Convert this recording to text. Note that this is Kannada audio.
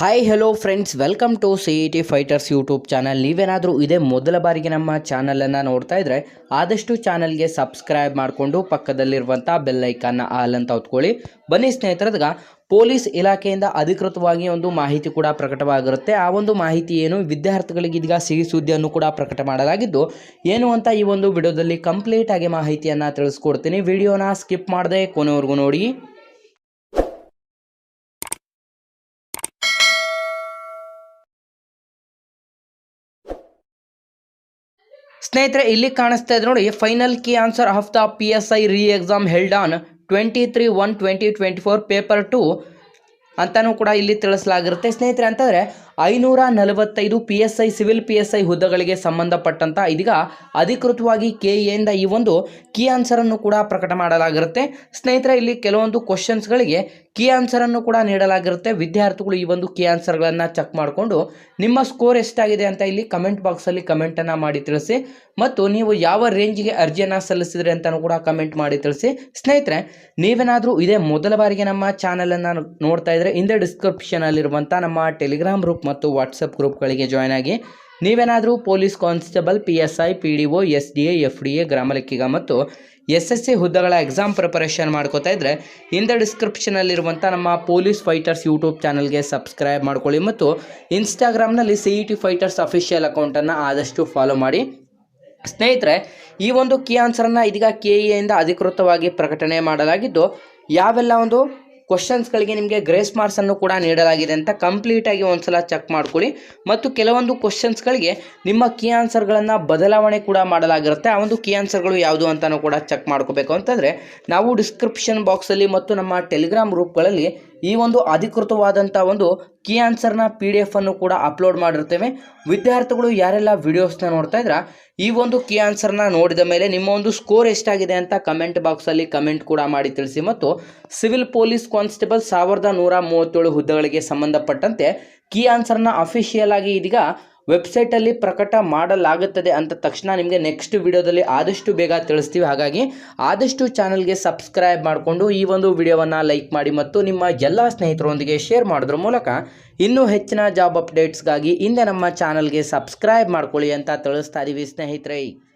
Hi hello friends welcome to C E T fighters YouTube channel ನೀವೇನಾದರೂ ಇದೇ ಮೊದಲ ಬಾರಿಗೆ ನಮ್ಮ ಚಾನಲನ್ನು ನೋಡ್ತಾ ಇದ್ದರೆ ಆದಷ್ಟು ಚಾನಲ್ಗೆ ಸಬ್ಸ್ಕ್ರೈಬ್ ಮಾಡಿಕೊಂಡು ಪಕ್ಕದಲ್ಲಿರುವಂಥ ಬೆಲ್ಲೈಕನ್ನ ಆಲ್ ಅಂತ ಹೊತ್ಕೊಳ್ಳಿ. ಬನ್ನಿ ಸ್ನೇಹಿತರದ್ಗ ಪೊಲೀಸ್ ಇಲಾಖೆಯಿಂದ ಅಧಿಕೃತವಾಗಿ ಒಂದು ಮಾಹಿತಿ ಕೂಡ ಪ್ರಕಟವಾಗಿರುತ್ತೆ. ಆ ಒಂದು ಮಾಹಿತಿ ಏನು? ವಿದ್ಯಾರ್ಥಿಗಳಿಗೆ ಇದೀಗ ಸಿಹಿ ಸುದ್ದಿಯನ್ನು ಕೂಡ ಪ್ರಕಟ ಮಾಡಲಾಗಿದ್ದು, ಏನು ಅಂತ ಈ ಒಂದು ವಿಡಿಯೋದಲ್ಲಿ ಕಂಪ್ಲೀಟ್ ಆಗಿ ಮಾಹಿತಿಯನ್ನು ತಿಳಿಸ್ಕೊಡ್ತೀನಿ. ವಿಡಿಯೋನ ಸ್ಕಿಪ್ ಮಾಡದೆ ಕೊನೆವರೆಗೂ ನೋಡಿ. ಸ್ನೇಹಿತರೆ, ಇಲ್ಲಿ ಕಾಣಿಸ್ತಾ ಇದೆ ನೋಡಿ final key answer of the P S I re exam held on twenty three one twenty twenty four paper two ಅಂತಲೂ ಕೂಡ ಇಲ್ಲಿ ತಿಳಿಸಲಾಗಿರುತ್ತೆ. ಸ್ನೇಹಿತರೆ, ಅಂತಂದರೆ ಐನೂರ ನಲವತ್ತೈದು P S I civil P S I ಹುದ್ದೆಗಳಿಗೆ ಸಂಬಂಧಪಟ್ಟಂಥ ಇದೀಗ ಅಧಿಕೃತವಾಗಿ ಕೆ ಎಯಿಂದ ಈ ಒಂದು ಕೀ ಆನ್ಸರನ್ನು ಕೂಡ ಪ್ರಕಟ ಮಾಡಲಾಗಿರುತ್ತೆ. ಸ್ನೇಹಿತರೆ, ಇಲ್ಲಿ ಕೆಲವೊಂದು ಕ್ವಶನ್ಸ್ಗಳಿಗೆ ಕೀ ಆನ್ಸರನ್ನು ಕೂಡ ನೀಡಲಾಗಿರುತ್ತೆ. ವಿದ್ಯಾರ್ಥಿಗಳು ಈ ಒಂದು ಕೀ ಆನ್ಸರ್ಗಳನ್ನು ಚೆಕ್ ಮಾಡಿಕೊಂಡು ನಿಮ್ಮ ಸ್ಕೋರ್ ಎಷ್ಟಾಗಿದೆ ಅಂತ ಇಲ್ಲಿ ಕಮೆಂಟ್ ಬಾಕ್ಸಲ್ಲಿ ಕಮೆಂಟನ್ನು ಮಾಡಿ ತಿಳಿಸಿ ಮತ್ತು ನೀವು ಯಾವ ರೇಂಜ್ಗೆ ಅರ್ಜಿಯನ್ನು ಸಲ್ಲಿಸಿದ್ರಿ ಅಂತಲೂ ಕೂಡ ಕಮೆಂಟ್ ಮಾಡಿ ತಿಳಿಸಿ. ಸ್ನೇಹಿತರೆ, ನೀವೇನಾದರೂ ಇದೇ ಮೊದಲ ಬಾರಿಗೆ ನಮ್ಮ ಚಾನಲನ್ನು ನೋಡ್ತಾ ಇದ್ದರೆ ಹಿಂದೆ ಡಿಸ್ಕ್ರಿಪ್ಷನಲ್ಲಿರುವಂಥ ನಮ್ಮ ಟೆಲಿಗ್ರಾಮ್ ಗ್ರೂಪ್ ಮತ್ತು ವಾಟ್ಸಪ್ ಗ್ರೂಪ್ಗಳಿಗೆ ಜಾಯ್ನ್ ಆಗಿ. ನೀವೇನಾದರೂ police constable, P S I, P D O, S D A, F D A, ಗ್ರಾಮ ಲೆಕ್ಕಿಗ ಮತ್ತು ಎಸ್ ಎಸ್ ಸಿ ಹುದ್ದೆಗಳ ಎಕ್ಸಾಮ್ ಪ್ರಿಪರೇಷನ್ ಮಾಡ್ಕೋತಾ ಇದ್ದರೆ ಹಿಂದೆ ಡಿಸ್ಕ್ರಿಪ್ಷನಲ್ಲಿರುವಂಥ ನಮ್ಮ ಪೊಲೀಸ್ ಫೈಟರ್ಸ್ ಯೂಟ್ಯೂಬ್ ಚಾನಲ್ಗೆ ಸಬ್ಸ್ಕ್ರೈಬ್ ಮಾಡ್ಕೊಳ್ಳಿ ಮತ್ತು ಇನ್ಸ್ಟಾಗ್ರಾಮ್ನಲ್ಲಿ C E T fighters official ಅಕೌಂಟನ್ನು ಆದಷ್ಟು ಫಾಲೋ ಮಾಡಿ. ಸ್ನೇಹಿತರೆ, ಈ ಒಂದು ಕಿ ಆನ್ಸರನ್ನು ಇದೀಗ ಕೆ ಎಯಿಂದ ಅಧಿಕೃತವಾಗಿ ಪ್ರಕಟಣೆ ಮಾಡಲಾಗಿದ್ದು, ಯಾವೆಲ್ಲ ಒಂದು ಕ್ವಶನ್ಸ್ಗಳಿಗೆ ನಿಮಗೆ ಗ್ರೇಸ್ ಮಾರ್ಕ್ಸನ್ನು ಕೂಡ ನೀಡಲಾಗಿದೆ ಅಂತ ಕಂಪ್ಲೀಟಾಗಿ ಒಂದ್ಸಲ ಚೆಕ್ ಮಾಡ್ಕೊಳ್ಳಿ. ಮತ್ತು ಕೆಲವೊಂದು ಕ್ವಶನ್ಸ್ಗಳಿಗೆ ನಿಮ್ಮ ಕೀ ಆನ್ಸರ್ಗಳನ್ನು ಬದಲಾವಣೆ ಕೂಡ ಮಾಡಲಾಗಿರುತ್ತೆ. ಆ ಒಂದು ಕೀ ಆನ್ಸರ್ಗಳು ಯಾವುದು ಅಂತಲೂ ಕೂಡ ಚೆಕ್ ಮಾಡ್ಕೋಬೇಕು. ಅಂತಂದರೆ ನಾವು ಡಿಸ್ಕ್ರಿಪ್ಷನ್ ಬಾಕ್ಸಲ್ಲಿ ಮತ್ತು ನಮ್ಮ ಟೆಲಿಗ್ರಾಮ್ ಗ್ರೂಪ್ಗಳಲ್ಲಿ ಈ ಒಂದು ಅಧಿಕೃತವಾದಂಥ ಒಂದು ಕೀ ಆನ್ಸರ್ನ ಪಿ ಡಿ ಎಫನ್ನು ಕೂಡ ಅಪ್ಲೋಡ್ ಮಾಡಿರ್ತೇವೆ. ವಿದ್ಯಾರ್ಥಿಗಳು ಯಾರೆಲ್ಲ ವಿಡಿಯೋಸ್ನ ನೋಡ್ತಾ ಇದ್ರ, ಈ ಒಂದು ಕೀ ಆನ್ಸರ್ನ ನೋಡಿದ ಮೇಲೆ ನಿಮ್ಮ ಒಂದು ಸ್ಕೋರ್ ಎಷ್ಟಾಗಿದೆ ಅಂತ ಕಮೆಂಟ್ ಬಾಕ್ಸಲ್ಲಿ ಕಮೆಂಟ್ ಕೂಡ ಮಾಡಿ ತಿಳಿಸಿ. ಮತ್ತು ಸಿವಿಲ್ ಪೊಲೀಸ್ ಕಾನ್ಸ್ಟೇಬಲ್ ಸಾವಿರದ ನೂರ ಮೂವತ್ತೇಳು ಹುದ್ದೆಗಳಿಗೆ ಸಂಬಂಧಪಟ್ಟಂತೆ ಕೀ ಆನ್ಸರ್ನ ಅಫಿಷಿಯಲ್ ಆಗಿ ಇದೀಗ ವೆಬ್ಸೈಟಲ್ಲಿ ಪ್ರಕಟ ಮಾಡಲಾಗುತ್ತದೆ ಅಂತ ತಕ್ಷಣ ನಿಮಗೆ ನೆಕ್ಸ್ಟ್ ವಿಡಿಯೋದಲ್ಲಿ ಆದಷ್ಟು ಬೇಗ ತಿಳಿಸ್ತೀವಿ. ಹಾಗಾಗಿ ಆದಷ್ಟು ಚಾನಲ್ಗೆ ಸಬ್ಸ್ಕ್ರೈಬ್ ಮಾಡಿಕೊಂಡು ಈ ಒಂದು ವಿಡಿಯೋವನ್ನು ಲೈಕ್ ಮಾಡಿ ಮತ್ತು ನಿಮ್ಮ ಎಲ್ಲ ಸ್ನೇಹಿತರೊಂದಿಗೆ ಶೇರ್ ಮಾಡೋದ್ರ ಮೂಲಕ ಇನ್ನೂ ಹೆಚ್ಚಿನ ಜಾಬ್ ಅಪ್ಡೇಟ್ಸ್ಗಾಗಿ ಹಿಂದೆ ನಮ್ಮ ಚಾನಲ್ಗೆ ಸಬ್ಸ್ಕ್ರೈಬ್ ಮಾಡ್ಕೊಳ್ಳಿ ಅಂತ ತಿಳಿಸ್ತಾ ಇದ್ದೀವಿ ಸ್ನೇಹಿತರೆ.